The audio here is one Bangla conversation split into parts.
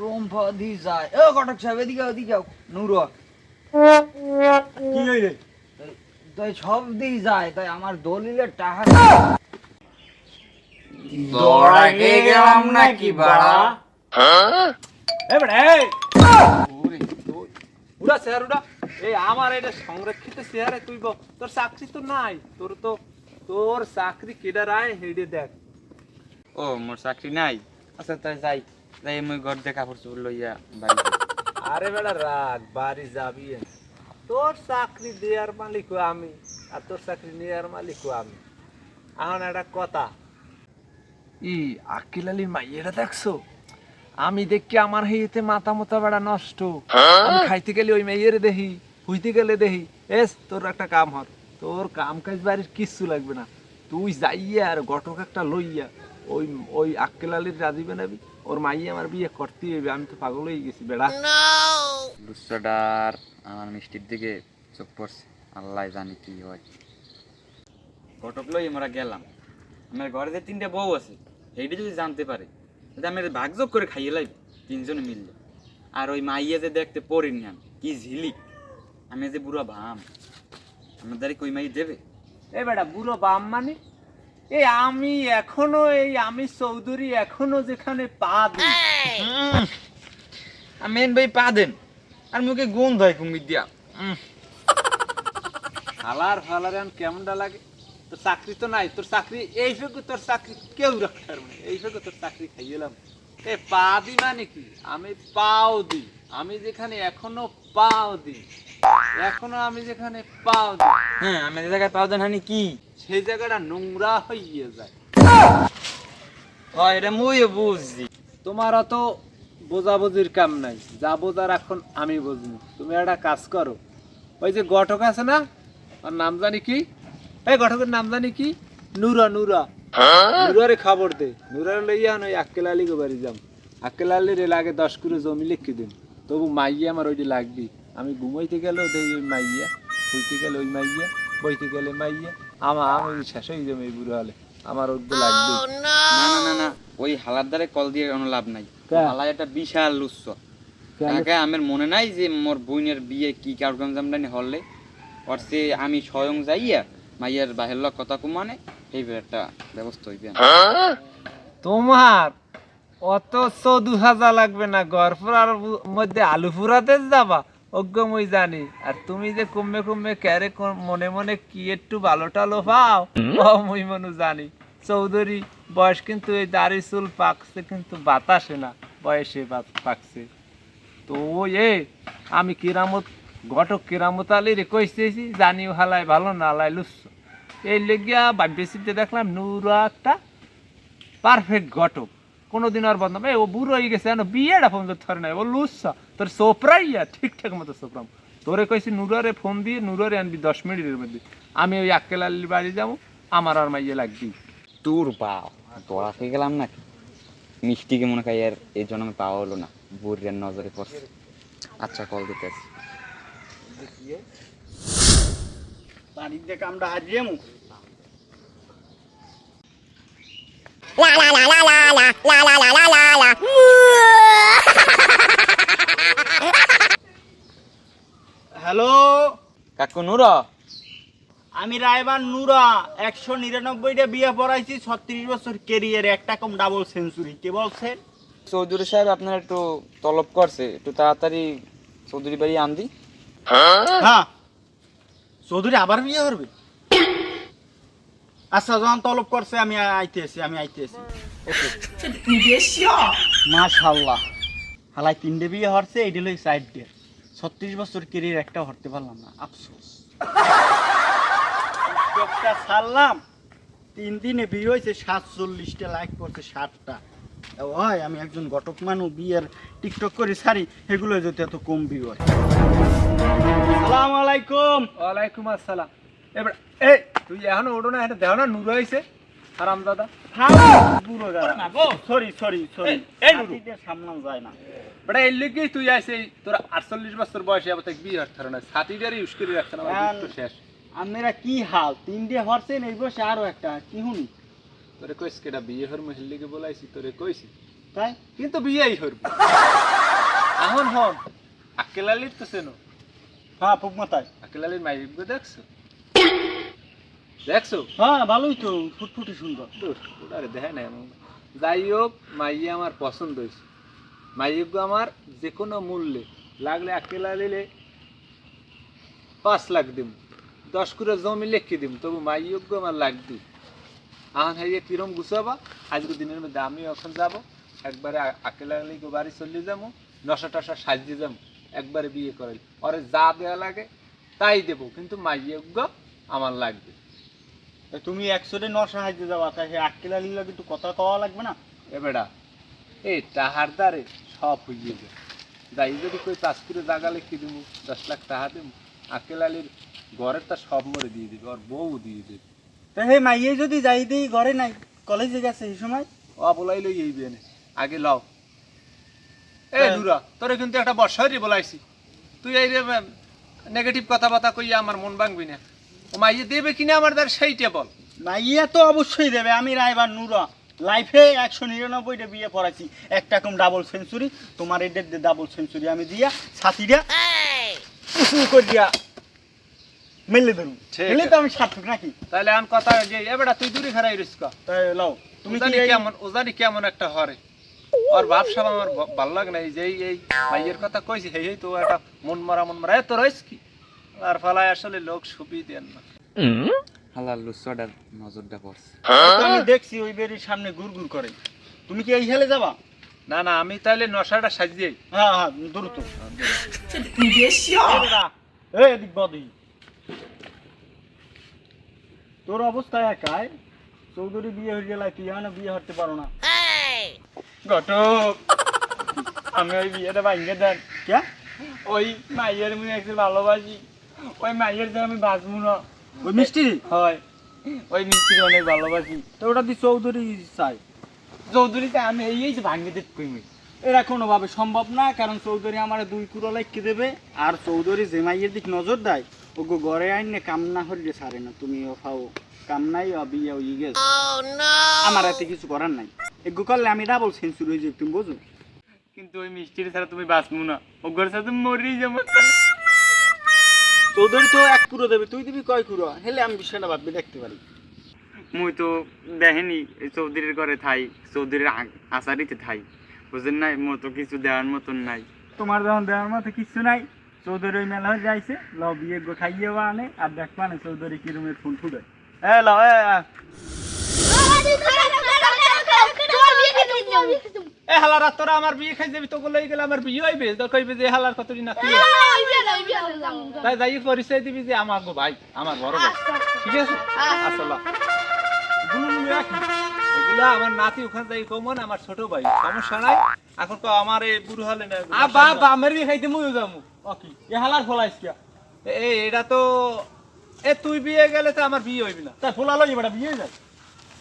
রুম্পা দি যায়। ও কটক সাহেব এদিকে ওদিকে যাও নুরো কি হইলে তাই সব দিই যায় তাই আমার দলিলের টাকা দৌড়াকে গেলাম নাকি বাড়া? এ বেটা এই! উড়া চেহারা উড়া। এই আমার এটা সংরক্ষিত চেহারা তুই বল। তোর চাকরি তো নাই। তোর তো তোর চাকরি কেডা রায় হেডে দেখ। ও মোর চাকরি নাই? আচ্ছা তাই যাই। যাই মই ঘর দিয়ে কাপড় চোপড় লইয়া বাড়ি আরে রাগ বাড়ি যাবি তোর চাকরি দেওয়ার মালিকও আমি আর তোর চাকরি নেওয়ার মালিকও আমি। এখন একটা কথা। ই আকিল আলীর মাইয়েরা দেখছ। আমি দেখি আমার হেইতে মাথা মোতা বেড়া নষ্ট। আমি খাইতে গেলে ওই মেয়ের দেখি হুইতে গেলে দেখি এস তোর একটা কাম হর তোর কাম কাজ বাড়ির কিচ্ছু লাগবে না। তুই যাইয়া আর ঘটক একটা লইয়া। ওই ওই আক্কেল আলীর রাজিবে নাবি ওর মাইয়ে আমার বিয়ে করতে হইবে আমি তো পাগল হয়ে গেছি বেড়া। লুচ্চটার আমার মিষ্টির দিকে চোখ পড়ছে আল্লাহ জানি কি হয়। কটক লই আমরা গেলাম। আমার ঘরে যে তিনটে বউ আছে এইটা যদি জানতে পারে তাহলে আমি ভাগযোগ করে খাইয়ে লাইব তিনজনে মিললে আর ওই মাইয়া যে দেখতে পড়িনি আমি কি ঝিলিক আমি যে বুড়া ভাম আমার দ্বারা কই মাই দেবে? এ বেটা বুড়ো বাম মানে? এই আমি এখনও এই আমি চৌধুরী এখনও যেখানে পা দিই। আমি ভাই পা দেন। আর মুখে গন্ধ হয় কুমির দিয়া। হালার ফালার এখন কেমনটা লাগে? তোর চাকরি তো নাই তোর চাকরি এই ফেকু তোর চাকরি কেউ রাখতে পারবে না। এই ফেকু তোর চাকরি খাইয়েলাম এ পা দি মানে কি? আমি পাও দিই। আমি যেখানে এখনও পাও দিই। এখনও আমি যেখানে পাও হ্যাঁ আমি যে জায়গায় পাও হানি কি? সেই জায়গাটা নোংরা যায়। হয় এটা মুইও বুঝছি। তোমার অত বোঝাবুঝির কাম নাই। যা বোঝার এখন আমি বুঝব তুমি একটা কাজ করো। ওই যে ঘটক আছে না ওর নাম জানি কি? এই ঘটকের নাম জানি কি? নুরা নুরা। নুরারে খবর দে। নুরার লইয়া আন ওই আক্কেল আলী গো বাড়ি যাম। আক্কেল আলীর এর দশ করে জমি লিখে দিন। তবু মাইয়া আমার ওইটি লাগবি আমি ঘুমাইতে গেলেও ওই মাইয়া শুইতে গেলে ওই মাইয়া বইতে গেলে মাইয়া আমার আমি শেষ হয়ে যাবে এই বুড়ো হলে। আমার ওইটা লাগবে। না না না না ওই হালার দ্বারে কল দিয়ে কোনো লাভ নাই। হালা একটা বিশাল লুচ্ছ একা আমার মনে নাই যে মোর বোনের বিয়ে কি কারণ জামদানি হলে। ওর সে আমি স্বয়ং যাইয়া মাইয়ার বাহের লোক কথা কুমানে এই একটা ব্যবস্থা হইবে। তোমার অত চৌদু হাজার লাগবে না ঘর ফুরার মধ্যে আলু ফুরাতে যাবা? অজ্ঞ মুই জানি। আর তুমি যে কমে কমে ক্যারে মনে মনে কি একটু ভালো টালো পাও ও মুই মনু জানি। চৌধুরী বয়স কিন্তু এই দাড়ি চুল পাকছে কিন্তু বাতাসে না। বয়সে পাকছে। তো এ আমি কিরামত ঘটক কিরামত আলী রে কইতেছি জানিও হালাই ভালো না হালাই লুচ্ছ। এই লেগিয়া বাড্যসিতে দেখলাম নুরা একটা পারফেক্ট ঘটক। কোনোদিন আর বন্ধ এই ও বুড়ো হয়ে গেছে এনো বিয়েটা ফোন করতে পারে না ও লুচ্ছা। তোর সোপরাইয়া ঠিকঠাক মতো সোপরাম। তোরে কইছি নুরারে ফোন দিয়ে নুরারে আনবি দশ মিনিটের মধ্যে। আমি ওই আক্কেল বাড়ি যাব আমার আর মাইয়ে লাগবি তোর বাপ দোড়া খেয়ে গেলাম নাকি? মিষ্টিকে মনে খাই আর এই জন্য আমি পাওয়া হলো না। বুড়িয়ার নজরে পড়ছে। আচ্ছা কল দিতে আসি। বাড়িতে কামটা হারিয়ে মুখ হ্যালো। কাকু নুরা? আমি রায়বান নুরা একশো নিরানব্বইটা বিয়ে পড়াইছি ছত্রিশ বছর কেরিয়ারে একটা কম ডাবল সেঞ্চুরি কে বলছেন চৌধুরী সাহেব আপনার একটু তলব করছে একটু তাড়াতাড়ি চৌধুরী বাড়ি আনদি। হ্যাঁ। চৌধুরী আবার বিয়ে করবে? আচ্ছা যখন তলব করছে, আমি আইতেছি আমি আইতেছি মাশাল্লাহ হালাই তিনটে বিয়ে হরছে এইটা লই সাইড দিয়ে। ছত্রিশ বছর কেরিয়ার একটা হরতে পারলাম না, আফসোস। টিকটকটা ছাড়লাম। তিন দিনে বিয়ে হয়েছে, সাতচল্লিশটা লাইক করছে, ষাটটা। হয় আমি একজন ঘটক মানুষ, বিয়ের টিকটক করে সারি এগুলো যদি এত কম বিয়ে হয়। সালাম আলাইকুম। ওয়ালাইকুম আসসালাম। এবার এই তুই এখনও ওঠো না এটা দেও না নুরো হয়েছে আরাম দাদা। বুড়ো দাদা। Sorry sorry sorry. এই নুরু। যায় না। বেটা এর লিগেই তুই আইসে তোর আটচল্লিশ বছর বয়সে আবার থেকে বিয়ে হচ্ছে না। ছাতিটারই ইউজ করে রাখছে না। শেষ। কি হাল? তিনটে হরছেন এই বসে আরও একটা কি হুনি? তোরে কইস বিয়ে হর মহিল লিগে বলাইছি তোরে কইছি। তাই? কিন্তু বিয়েই হরবো এখন হন। আকেল আলীর তো চেনো। হ্যাঁ ফুক মাথায় আকেল আলীর মাইব দেখছ? দেখছ? হ্যাঁ ভালোই তো ফুটফুটি সুন্দর। দূর, ওটারে দেখে নাই যাই হোক মাইয়ে আমার পছন্দ হয়েছে। মাইয়েগো আমার যে কোনো মূল্যে লাগলে আকেলা দিলে পাঁচ লাখ দিম দশ করে জমি লিখে দিম তবু মাইয়োগ্য আমার লাগবে এখন হয়ে কিরম গুছাবা? আজকে দিনের মধ্যে আমি এখন যাব একবারে আকেলা লিগে বাড়ি চলে যাব নশা টশা সাজিয়ে যাব একবারে বিয়ে করে ওরে যা দেওয়া লাগে তাই দেবো কিন্তু মাইয়োগ্য আমার লাগবে তুমি একশোটে ন সাহায্যে যাওয়া তাই আটকেলা লিলা কিন্তু কথা কওয়া লাগবে না? এ বেটা এই টাহার দ্বারে সব হইয়ে যায়। যাই যদি কই পাঁচ কিলো জাগা লিখে দিব দশ লাখ টাকা দিব আকেল আলীর ঘরের তা সব মরে দিয়ে দিবে আর বউ দিয়ে দিবে। তা হে মাইয়ে যদি যাই দেই ঘরে নাই কলেজে গেছে এই সময়? ও বলাই লই এই বেনে আগে লও। এ হ্যাঁ। নুরা তোরে কিন্তু একটা বর্ষারই বলাইছি। তুই এই নেগেটিভ কথাবার্তা কইয়া আমার মন ভাঙবি না। মাইয়ে দেবে কিনা আমার দ্বার সেইটা বল। মাইয়া তো অবশ্যই দেবে আমি রাইবার নুরা। লাইফে একশো নিরানব্বইটা বিয়ে পড়াইছি একটা কম ডাবল সেঞ্চুরি তোমার এটা ডাবল সেঞ্চুরি আমি দিয়া ছাতিটা উঁচু করে দিয়া মেলে ধরুন মেলে তো আমি সার্থক নাকি? তাহলে আন কথা যে এ বেটা তুই দূরে খারাই রিস্কা তাই লও তুমি এই- কেমন ওজানি কেমন একটা হরে। আর ভাবসাব আমার ভ- ভালো লাগে না এই যে এই- ভাইয়ের কথা কইছি হেই তো একটা মন মারা মন মারা এ তোর হয়েছে কি? আর ফালায় আসলে লোক সুবি দেন না। হালাল লুসাডার নজরটা পড়ছে। আমি দেখছি ওই বেরির সামনে গুড়গুড় করে। তুমি কি এই হেলে যাবা? না না আমি তাহলে নশাটা সাজিয়ে হ্যাঁ হ্যাঁ দ্রুত। এই তোর অবস্থা একাই। চৌধুরী বিয়ে হয়ে গেলে তুই এখনও বিয়ে হতে পারো না। ঘটক আমি ওই বিয়েটা ভাঙ্গে দেন। কে? ওই মাইয়ের মুই একটু ভালোবাসি। ওই মাইয়ের যে আমি বাঁচবো না। ওই মিষ্টি? হয়। ওই মিষ্টির অনেক ভালোবাসি। তো ওটা দি চৌধুরী চাই। চৌধুরীতে আমি এই যে ভাঙ্গে দিতে কইমি এরা কোনোভাবে সম্ভব না কারণ চৌধুরী আমার দুই কুড়ো লাইকে দেবে আর চৌধুরী যে মাইয়ের দিক নজর দেয় ওগো ঘরে আইনে কাম না হরিয়ে ছাড়ে না তুমি ও খাও কাম নাই ও বিয়ে হয়ে গেছে। আমার এতে কিছু করার নাই। এগো করলে আমি ডাবল সেঞ্চুরি হয়ে যাই তুমি বোঝো কিন্তু ওই মিষ্টির ছাড়া তুমি বাঁচবো না। ও ঘর তুমি মরেই যাব। চৌধুরী তো এক কুড়ো দেবে তুই দিবি কয় কুড়ো হেলে আমি বিষয়টা ভাববে দেখতে পারি। মুই তো দেখেনি এই চৌধুরীর ঘরে থাই চৌধুরীর আ- আচারিতে থাই। বুঝেন নাই মতো কিছু দেওয়ার মতন নাই। তোমার যখন দেওয়ার মতো কিছু নাই চৌধুরী ওই মেলা হয়ে যাইছে ল বিয়ে গো খাইয়ে আনে আর দেখবা না চৌধুরী কি রুমের ফোন ফুটে। এ ল এ এ। এ হালার আর তোরা আমার বিয়ে খাই যাবি তো বলে গেলে আমার বিয়ে হইবে? তো কইবে যে হালার কতদিন না তুই? তাই যাই পরিচয় দিবি যে আমার গো ভাই আমার বড় ভাই। ঠিক আছে? আসলে। এগুলা আমার নাতি ওখানে যাই কমন আমার ছোট ভাই। সমস্যা নাই। এখন তো আমার এই বুড়ো হলে না আব্বা আব্বা আমার বিয়ে খাইতে মুইও যামু ওকে এ হালার ফলাইস কিয়া এ এটা তো এ তুই বিয়ে গেলে তো আমার বিয়ে হইবি না। তাই ফোলা লই বিয়ে যায়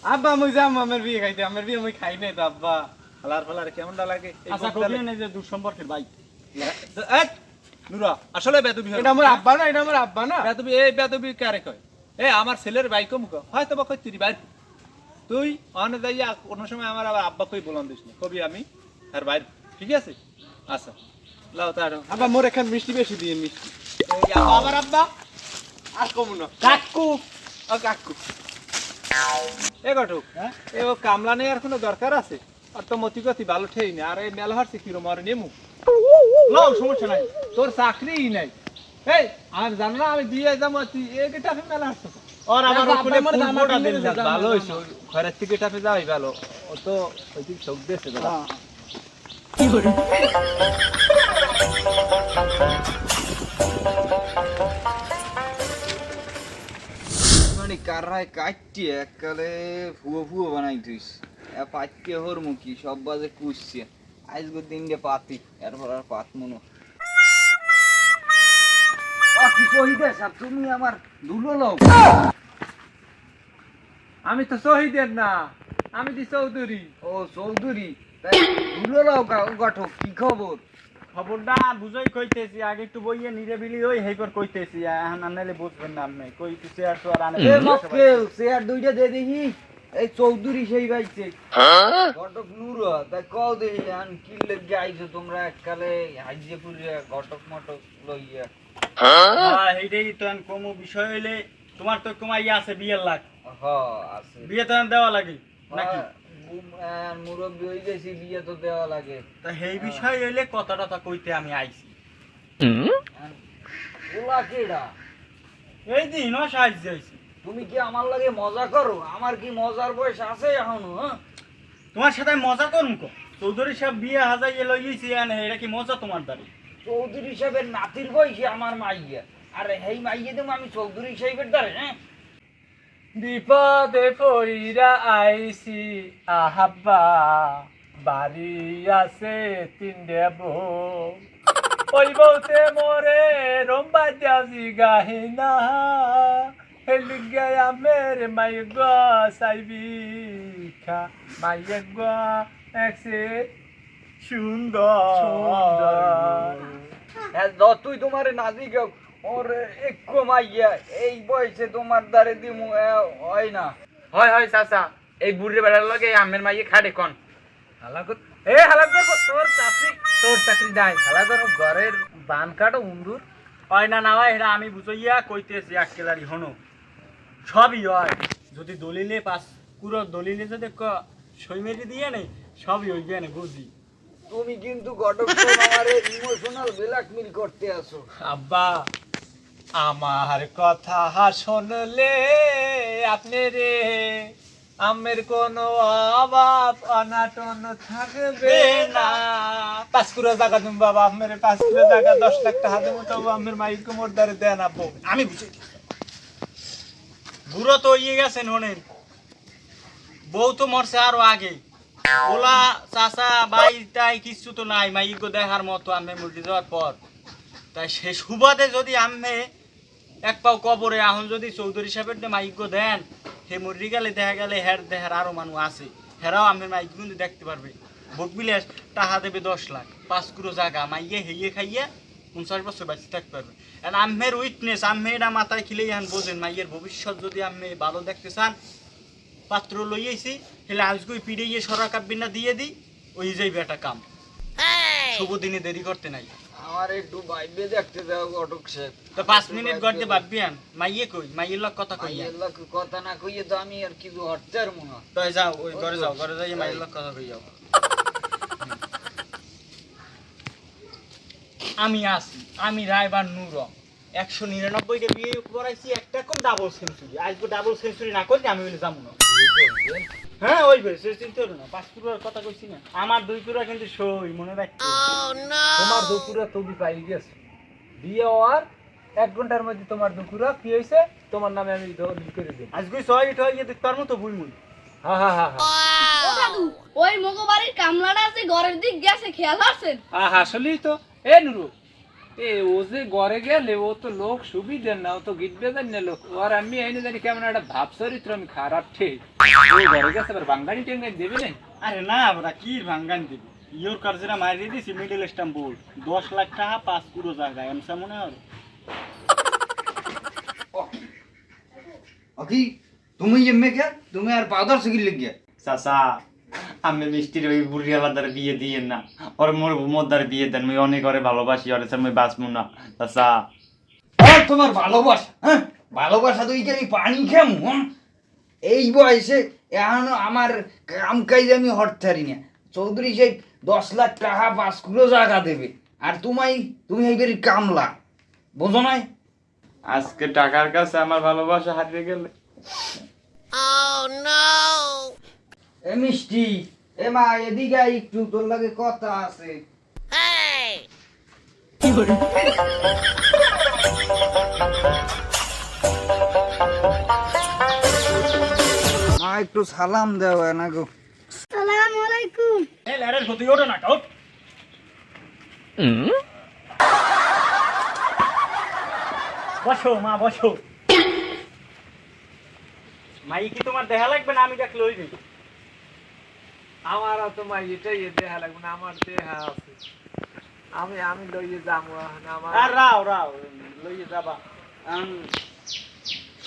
আব্বা মুই যাম আমার বিয়ে খাইতে আমার বিয়ে মুই খাই নাই তো আব্বা। হালার ফালার কেমনটা লাগে আচ্ছা কবি নেই যে দুঃসম্পর্কের ভাই। নুরা আসলে বেদবি এটা আমার আব্বা না এটা আমার আব্বা না। বেদবি এই বেদবি কারে কয়? এ আমার ছেলের কয়? হয়তো বা কই তুই অনে যাইয়া কোনো সময় আমার আবার আব্বা কই বলন দিস না? কবি আমি আর ভাই। ঠিক আছে? আচ্ছা। লাও তার আব্বা মোর এখান মিষ্টি বেশি দিয়ে মিষ্টি। আবার আব্বা? আর কম না। কাকু। ও কাকু। এ ঘটক হ্যাঁ? এ ও কামলা নেই আর কোনো দরকার আছে? আর তো মতি গতি ভালো ঠেই না আর এই মেলা হারছে কিরম আর নেমু? লও সমস্যা নাই তোর চাকরিই নাই। এই আর জানো না আমি দিয়ে যাব তুই এ গেটাফে মেলা হারছো আর আমার ওখানে ফোটা দিন ভালো হইছে ঘরের থেকে টাফে যাওয়াই ভালো। ও তো ওই দিক চোখ দিয়েছে হ্যাঁ। কাটটি এককালে বানাই তুইস হর মুখি সব বাজে কুসছে আজকে দিনকে পাতি এরপর আর পাত মনো পাতি তুমি আমার দুলো লও। আমি তো শহীদের না আমি দি চৌধুরী। ও চৌধুরী তাই লও গঠক কি খবর? খবরটা বুঝাই কইতেছি আগে একটু বইয়ে নিরেবিলি ওই হেকর কইতেছি এখন আনালে বুঝবেন না আপনি কইতেছি আর তো আর আনে। এ মক্কেল চেয়ার দুইটা দে দেখি এই চৌধুরী সেই বাইছে। ঘটক নূর তা কও দেখি আন কি লেগে আইছো তোমরা এককালে হাইজে পুরিয়া ঘটক মটক লইয়া। হ্যাঁ, এইটাই তো আমি কমু বিষয় হইলে তোমার তো কমাই আছে বিয়ের লাখ হ আছে। বিয়ে তো দেওয়া লাগে নাকি? হ্যাঁ, মুরব্বি হয়ে গেছি বিয়ে তো দেওয়া লাগে। তা সেই বিষয় হইলে কথা টথা কইতে আমি আইছি। ওলা কেডা? এই দিন সাহায্য হয়েছে তুমি কি আমার লাগে মজা করো? আমার কি মজার বয়স আছে এখনও হ্যাঁ? তোমার সাথে মজা করুন কো? চৌধুরী সাহেব বিয়ে হাজাই এলো এটা কি মজা তোমার দ্বারে চৌধুরী সাহেবের নাতির বয়সী আমার মাইয়া। আরে হেই মাইয়ে দেবো আমি চৌধুরী সাহেবের দ্বারে হ্যাঁ? বিপদে পইরা আইছি, আহাব্বা, বাড়ি আছে তিনটে বউ। ওই বউতে মরে রম্বা দিয়াছি গাহিনা হেলিগে আমের মাই গো সাইবি খা। মাই গো একসে সুন্দর। হ্যাঁ যতই তোমার নাজি ওর একটু মাইয়া এই বয়সে তোমার দ্বারে দিমু হয় না। হয় হয় চাচা এই বুড়ি বেড়ার লগে আমের মাইয়ে খাড়ে কন। হালাকত এ হালাকত তোর চাকরি তোর চাকরি নাই। হালাকত ঘরের বান কাটো উন্দুর। হয় না না হয় আমি বুঝাইয়া কইতেছি একেবারে হনো। সবই হয়। যদি দলিলে পাস পুরো দলিলে যদি ক- সই মেরে দিয়ে নেই সবই হই যায় না বুঝি। তুমি কিন্তু ঘটক আমার ইমোশনাল ব্ল্যাকমেল করতে আসো আব্বা আমার কথা শুনলে আপনি রে, আমের কোনো অভাব অনাটন থাকবে না। পাঁচ কুড়ো টাকা তুমি বাবা, আমের পাঁচ কুড়ো টাকা দশ লাখ টাকা দেবো, তবু আমের মাইক মোর দ্বারে দেন আব্বু আমি বুঝি বুড়ো তো ইয়ে গেছেন হনেন বউ তো মরছে আরও আগে। ওলা চাচা বাই তাই কিছু তো নাই মাইগো দেখার মতো আমি মরে যাওয়ার পর। তাই সে সুবাদে যদি আমি এক পাও কবরে এখন যদি চৌধুরী সাহেবের দিয়ে মাইগো দেন হে মরি গেলে দেখা গেলে হের দেহের আরও মানুষ আছে। হেরাও আমি মাইক কিন্তু দেখতে পারবে। বকবিলাস টাকা দেবে দশ লাখ। পাঁচ কুড়ো জায়গা মাইয়ে হেয়ে খাইয়ে পঞ্চাশ বছর বাঁচতে থাকতে পারবে। আর আমের উইকনেস আমেরা মাথায় খিলে এখন বোঝেন মাইয়ের ভবিষ্যৎ যদি আমি ভালো দেখতে চান পাত্র লইয়েছি হেলে আজকে পিড়িয়ে সরা কাব্বিনা দিয়ে দিই ওই যাইবে একটা কাম। শুভ দিনে দেরি করতে নাই। আমার একটু বাইবে দেখতে দাও তো মিনিট গড়তে ভাববি আন মাইয়ে কই? লোক কথা মাইয়ের লোক কথা না কইয়ে তো আমি আর কিছু মনে তো যাও ওই ঘরে যাও ঘরে। যাই লোক কথা কই যাও। আমি আসি আমি রায়বার নূর। একশো নিরানব্বই নিরানব্বইটা বিয়ে করাইছি একটা কম ডাবল সেঞ্চুরি আজকে ডাবল সেঞ্চুরি না করলে আমি বলে যাব না। হ্যাঁ ওই বেশ সে চিন্তা করো না পাঁচ কুড়ার কথা কইছি না। আমার দুই কুড়া কিন্তু সই মনে রাখতে তোমার দুপুরা তুমি পাই গেছো। বিয়ে হওয়ার এক ঘণ্টার মধ্যে তোমার দুপুরা কি হয়েছে তোমার নামে আমি করে দিই আজকে ছয় ইট হয়ে দেখতে পারব তো বুই মুই হ্যাঁ হ্যাঁ হ্যাঁ হ্যাঁ ওই মগো বাড়ির কামলাটা আছে ঘরের দিক গেছে খেয়াল আসছেন আহ আসলেই তো। এ নুরু এ ও যে ঘরে গেলে ও তো লোক সুবিধের না ও তো গীত বেজার না লোক। আর আমি এনে জানি কেমন একটা ভাব চরিত্র আমি খারাপ ঠিক। ও ঘরে গেছে আবার বাঙালি টেঙ্গাই দেবে না আরে না আমরা কি ভাঙ্গান দিবি? ইয়োর কার্যরা মারিয়ে দিছি মিডল বোর্ড দশ লাখ টাকা পাঁচ পুরো জায়গায় এমসা মনে হয়। অকি তুমি এমনি কে? তুমি আর পাউডার শিখিল গিয়া চাচা আমি মিষ্টির ওই বুড়ি আলাদার বিয়ে দিয়ে না। ওর মোর মোদ্দার বিয়ে দেন মুই অনেক করে ভালোবাসি ওর সাথে মুই বাঁচবো না। চাচা আর তোমার ভালোবাসা হ্যাঁ? ভালোবাসা তো আমি পানি খেমু হ্যাঁ? এই বয়সে এখন আমার কাম কাজ আমি হরতারি না। চৌধুরী সাহেব দশ লাখ টাকা পাঁচ কিলো জায়গা দেবে আর তোমাই তুমি এইবারই কামলা। বোঝো নাই? আজকে টাকার কাছে আমার ভালোবাসা হারিয়ে গেলে। এ মিষ্টি এ মা এদিকে একটু তোর লাগে কথা আছে। মা একটু সালাম দেওয়া না গো সালাম আলাইকুম ক্ষতি ওঠে না কাউ বসো মা বসো। মাই কি তোমার দেখা লাগবে না আমি দেখলে ওই আমার তো মা এটাই দেহা লাগবে না আমার দেহা আছে। আমি আমি লইয়ে যাব আমার আর রাও রাও লইয়ে যাবা।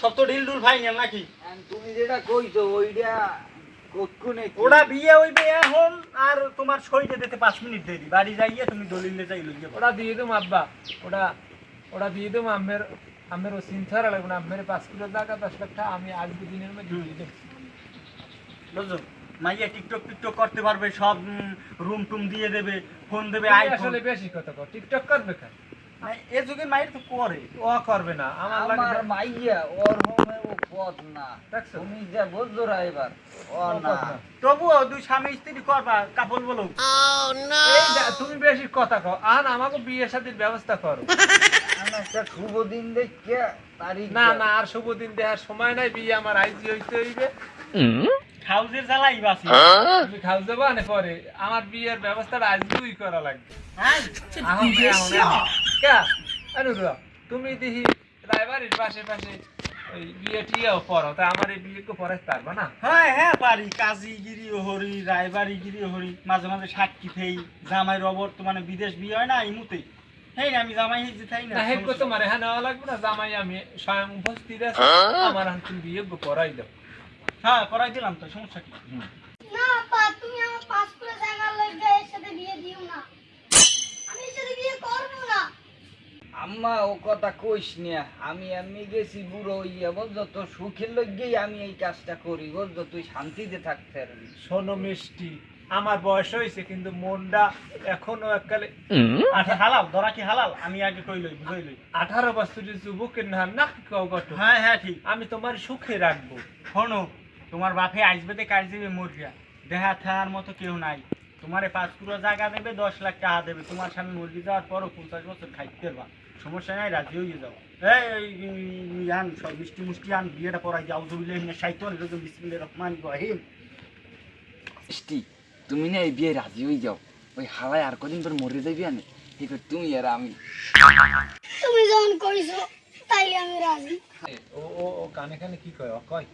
সব তো ডিল ডুল ফাইনাল নাকি? তুমি যেটা কইছো ওইটা কক্ষণে? ওটা বিয়ে হইবে এখন আর তোমার সইতে দিতে পাঁচ মিনিট দেরি। বাড়ি যাইয়ে তুমি দলিলে যাই লইয়ে ওটা দিয়ে দেবো আব্বা। ওটা ওটা দিয়ে দেবো আমের আমের ও চিন্তা লাগবে না। আমের পাঁচ কিলো টাকা দশ লাখ টাকা আমি আজ দিনের মধ্যে বুঝছ? মাইয়া টিকটক টিকটক করতে পারবে সব রুম টুম দিয়ে দেবে ফোন দেবে আইফোন আসলে বেশি কথা কর টিকটক করবে কেন? এ যুগে মাইর তো করে। ও করবে না আমার আমার মাইয়া ওর হোমে ও না। দেখছ? তুমি যা বুঝছ রা এবার ও না। তবুও দুই স্বামী স্ত্রী করবা কাপড় বলো। এই তুমি বেশি কথা কও আন আমাকে বিয়ের সাথে ব্যবস্থা করো। একটা শুভ দিন দেখে তারিখ না না আর শুভ দিন দেওয়ার সময় নাই বিয়ে আমার আইজি হইতে হইবে। হাউজের জ্বালাই বাসি। তুমি খাও যাবা না পরে আমার বিয়ের ব্যবস্থাটা আজকেই করা লাগবে। হ্যাঁ? আরে রুয়া, তুমি দেখি রায়বাড়ির পাশে পাশে ওই বিয়ে টিয়েও পড়ো তা আমার এই বিয়ে পড়াতে পারবা না? হ্যাঁ হ্যাঁ পারি। কাজী হরি রায়বাড়ি হরি মাঝে মাঝে সাক্ষী থেই জামাই রবর তো মানে বিদেশ বিয়ে হয় না ইমুতে হেই আমি জামাই হেজি থাই না না হেড করতে মারে হ্যাঁ নেওয়া লাগবে না? জামাই আমি স্বয়ং উপস্থিত আছি। আমার হান তুমি বিয়ে করাই দাও। হ্যাঁ করাই দিলাম তো সমস্যা কি? না আপা তুমি আমার পাঁচ করে জায়গা লাগবে এর সাথে বিয়ে দিও না। আমি এর সাথে বিয়ে করব না। আম্মা ও কথা কইস না। আমি এমনি গেছি বুড়ো ইয়ে বুঝছ তোর সুখের লগেই আমি এই কাজটা করি বুঝছ তুই শান্তিতে থাকতে পারবি। শোনো মিষ্টি আমার বয়স হয়েছে কিন্তু মনটা এখনও এককালে আচ্ছা হালাল ধরা কি হালাল? আমি আগে কই লই বুঝই লই। আঠারো বছরের যুবকের নাম না কেউ গঠন হ্যাঁ হ্যাঁ ঠিক। আমি তোমার সুখে রাখব। শোনো তোমার বাপে আসবে তে কাজ দেবে মুরগিয়া দেহা থাকার মতো কেউ নাই। তোমারে পাঁচ পুরো জায়গা দেবে দশ লাখ টাকা দেবে। তোমার স্বামী মুরগি যাওয়ার পরও পঞ্চাশ বছর খাইতে পারবা। সমস্যা নাই রাজি হয়ে যাও। এই আন সব মিষ্টি মুষ্টি আন বিয়েটা পড়াই যাও সাইতন এরকম বিসমিল্লাহির রহমানির রহিম। মিষ্টি তুমি না এই বিয়ে রাজি হয়ে যাও। ওই হাওয়ায় আর কদিন তোর মরে যাবি আনে। করে তুমি আর আমি। তুমি যখন কইছো তাইলে আমি রাজি। ও ও ও কানে কানে কি কয়? কয়।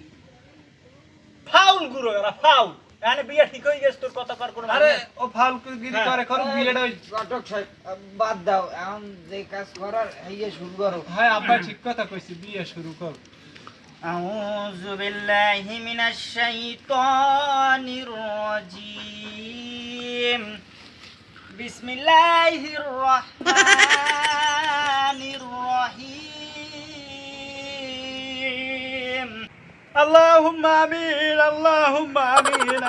ফাউল গুরু এরা ফাউল এখানে বিয়ে ঠিক হয়ে গেছে তোর কথা কর কোনো মানে আরে নেই। ও ফালতু গিরি করে করো বিয়েটা ওই ঘটক সাহেব বাদ দাও এখন যে কাজ করার ইয়ে শুরু করো হ্যাঁ আব্বা ঠিক কথা কইছি বিয়ে শুরু কর أعوذ بالله من الشيطان الرجيم بسم الله الرحمن الرحيم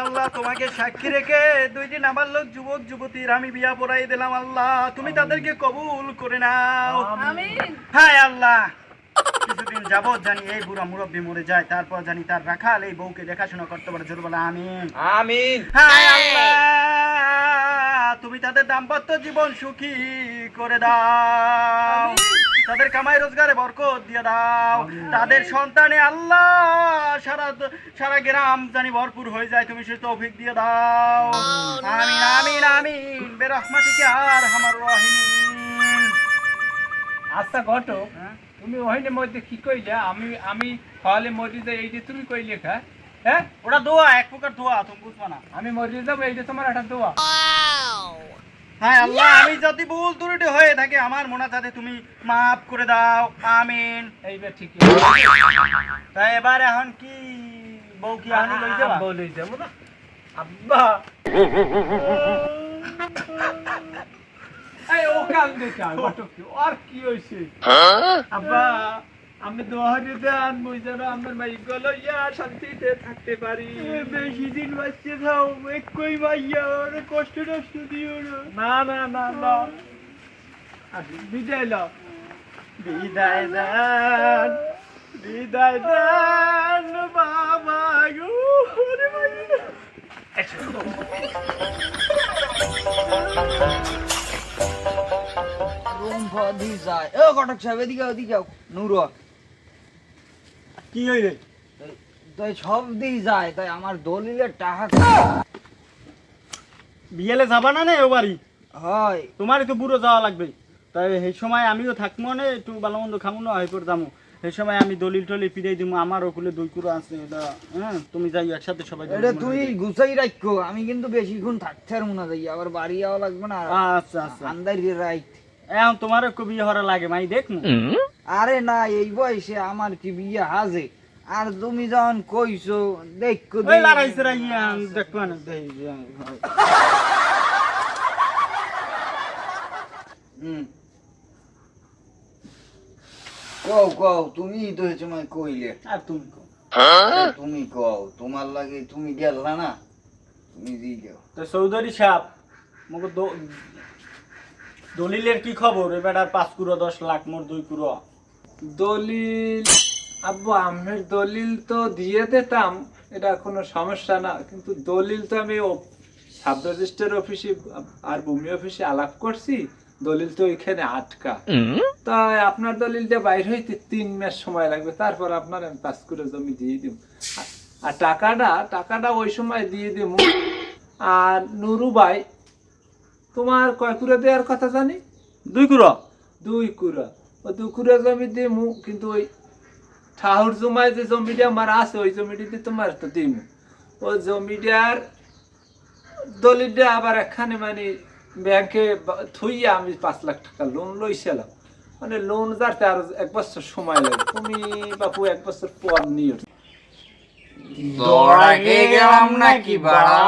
আল্লাহ তোমাকে সাক্ষী রেখে দুই দিন লোক যুবক যুবতীর আমি বিয়া দিলাম আল্লাহ তুমি তাদেরকে কবুল করে নাও। হ্যাঁ আল্লাহ। যাবৎ জানি এই বুড়া মুরব্বী মরে যায় তারপর জানি তার রাখাল এই বউকে দেখাশোনা করতে পারে জোর আমি আমিন। আমিন। তুমি তাদের দাম্পত্য জীবন সুখী করে দাও। তাদের কামাই রোজগারে বরকত দিয়ে দাও। তাদের সন্তানে আল্লাহ সারা সারা গ্রাম জানি ভরপুর হয়ে যায় তুমি সে তৌফিক দিয়ে দাও। আমিন। আমিন আমিন বেরহমাতিকে আর আমার রহিম আচ্ছা ঘটো হ্যাঁ? তুমি ওখানে মধ্যে কি কইলে? আমি আমি হলে মরি যাই এই যে তুমি কইলে খা হ্যাঁ? ওটা দোয়া এক প্রকার দোয়া তুমি বুঝবা না। আমি মরি যাব এই যে তোমার একটা দোয়া। হ্যাঁ আল্লাহ আমি যদি ভুল ত্রুটি হয়ে থাকে আমার মনে তাতে তুমি মাফ করে দাও। আমিন। এইবার ঠিক তাই এবার এখন কি? বউ কি এখন লই যাবা বলে যাব না আব্বা! এই ও কাল দেখে আর কি হইছে? আব্বা! আমি দোহারি দেন মুই যেন আমার মাই গলো ইয়া শান্তিতে থাকতে পারি। বেশি দিন বাঁচতে থাও একই মাইয়া ওর কষ্ট নষ্ট দিও না। না না না আর বিদায় লাও বিদায় দেন বিদায় দেন বাবা গো ওরে মাইয়া। রুম ফদি যায়। ও ঘটক সাহেব এদিকে ওদিকে যাও নূর কি হইলে? তাই সব দিই যায় তাই আমার দলিলের টাকা বিয়েলে যাবা না নে ও বাড়ি? হয়। তোমারই তো বুড়ো যাওয়া লাগবে। তাই সেই সময় আমিও থাকব না একটু ভালো মন্দ খামো না হয়ে পড়ে যাব সেই সময় আমি দলিল টলি ফিরাই দিব আমার ওকুলে দুই কুড়ো আছে এটা হ্যাঁ তুমি যাই একসাথে সবাই। এটা তুই গুছাই রাখো আমি কিন্তু বেশিক্ষণ থাকতে পারব না যাই আবার বাড়ি যাওয়া লাগবে না। আচ্ছা আচ্ছা। আন্দার রাইট এখন তোমার একটু বিয়ে হরা লাগে মাই দেখ আরে না এই বয়সে আমার কি বিয়ে হাজে আর তুমি যখন কইছো দেখো ওই লড়াইছে দেখো না হুম। কও কও তুমি তো সময় কইলে। আর তুমি কও। তুমি কও তোমার লাগে তুমি গেলা না তুমি তো চৌধুরী সাহেব মোক দলিলের কি খবর? এবার পাঁচ কুড়ো দশ লাখ মোর দুই কুড়ো। দলিল। আব্বু আমের দলিল তো দিয়ে দিতাম এটা কোনো সমস্যা না কিন্তু দলিল তো আমি সাব রেজিস্টার অফিসে আর ভূমি অফিসে আলাপ করছি দলিল তো ওইখানে আটকা। তাই আপনার দলিল দিয়ে বাইর হইতে তিন মাস সময় লাগবে তারপর আপনার আমি পাঁচ করে জমি দিয়ে দিব আর- টাকাটা টাকাটা ওই সময় দিয়ে দিব আর নুরু ভাই তোমার কয় করে দেওয়ার কথা জানি? দুই কুড়ো? দুই কুড়া। ও দুই কুড়া জমি দিমু, কিন্তু ওই ঠাহুর জমায় যে জমিটা আমার আছে, ওই জমিটিতে তোমার তো দিমু। ও জমিটার দলিলটা আবার এখানে মানে ব্যাংকে থুইয়া আমি পাঁচ লাখ টাকা লোন লইছিলাম। মানে লোন যাতে আর এক বছর সময় লাগে। তুমি বাপু এক বছর পর নিও। দৌড়াকে গেলাম নাকি বাড়া?